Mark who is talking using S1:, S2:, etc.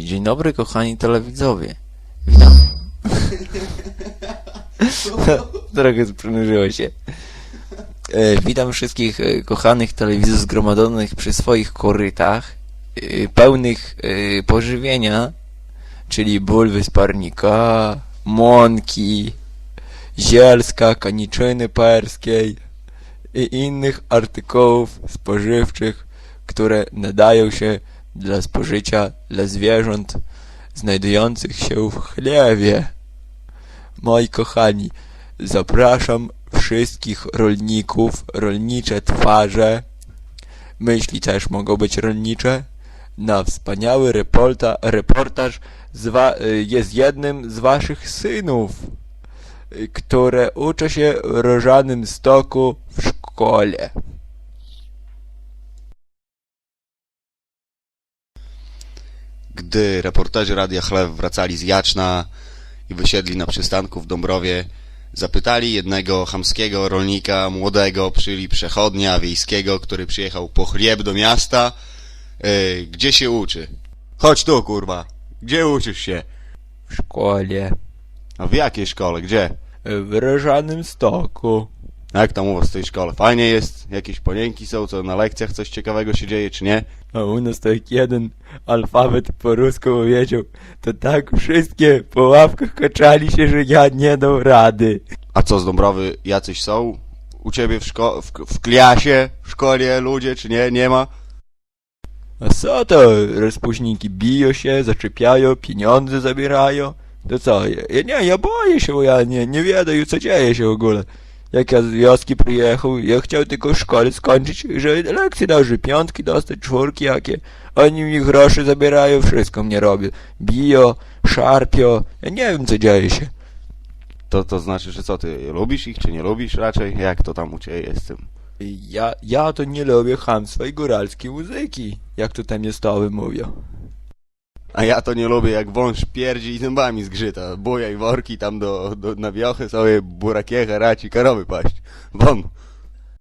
S1: Dzień dobry, kochani telewidzowie. Witam. Trochę sprężyło się. E, Witam wszystkich e, kochanych telewidzów zgromadzonych przy swoich korytach, e, pełnych pożywienia, czyli bulwy z parnika, mąki, zielska, kaniczyny perskiej i innych artykułów spożywczych, które nadają się dla spożycia dla zwierząt znajdujących się w chlewie. Moi kochani, zapraszam wszystkich rolników, rolnicze twarze, myśli też mogą być rolnicze, na wspaniały reporta, reportaż jest jednym z waszych synów, które uczy się Rożanym Stoku w szkole.
S2: Gdy reporterzy Radia Chlew wracali z Jaczna i wysiedli na przystanku w Dąbrowie, zapytali jednego chamskiego rolnika, młodego, czyli przechodnia wiejskiego, który przyjechał po chlieb do miasta, e, gdzie się uczy. Chodź tu, kurwa. Gdzie uczysz się?
S1: W szkole.
S2: A w jakiej szkole? Gdzie?
S1: W Rożanym Stoku.
S2: Jak tam u was w tej szkole? Fajnie jest? Jakieś panienki są, co na lekcjach coś ciekawego się dzieje, czy nie?
S1: A u nas to jak jeden alfabet po rusku powiedział, to tak wszystkie po ławkach kaczali się, że ja nie dał rady.
S2: A co z Dąbrowy jacyś są? U ciebie w, szko- w, w klasie, w szkole ludzie, czy nie? Nie ma?
S1: A co to? Rozpuśniki biją się, zaczepiają, pieniądze zabierają. To co? Ja, ja nie, ja boję się, bo ja nie, nie wiedаю, co dzieje się w ogóle. Jak ja z wioski przyjechał, ja chciał tylko w szkole skończyć, że lekcje że piątki dostać, czwórki jakie. Oni mi grosze zabierają, wszystko mnie robią. Biją, szarpią, ja nie wiem, co dzieje się.
S2: To, to znaczy, że co, ty lubisz ich, czy nie lubisz raczej? Jak to tam u ciebie jest z tym?
S1: Ja, ja to nie lubię chamstwa i góralskiej muzyki, jak to tam miastowy mówią.
S2: A ja to nie lubię, jak wąż pierdzi i zębami zgrzyta. Buja i worki tam do, do, na wiochy sobie burakiecha, raci, karowy paść. Won,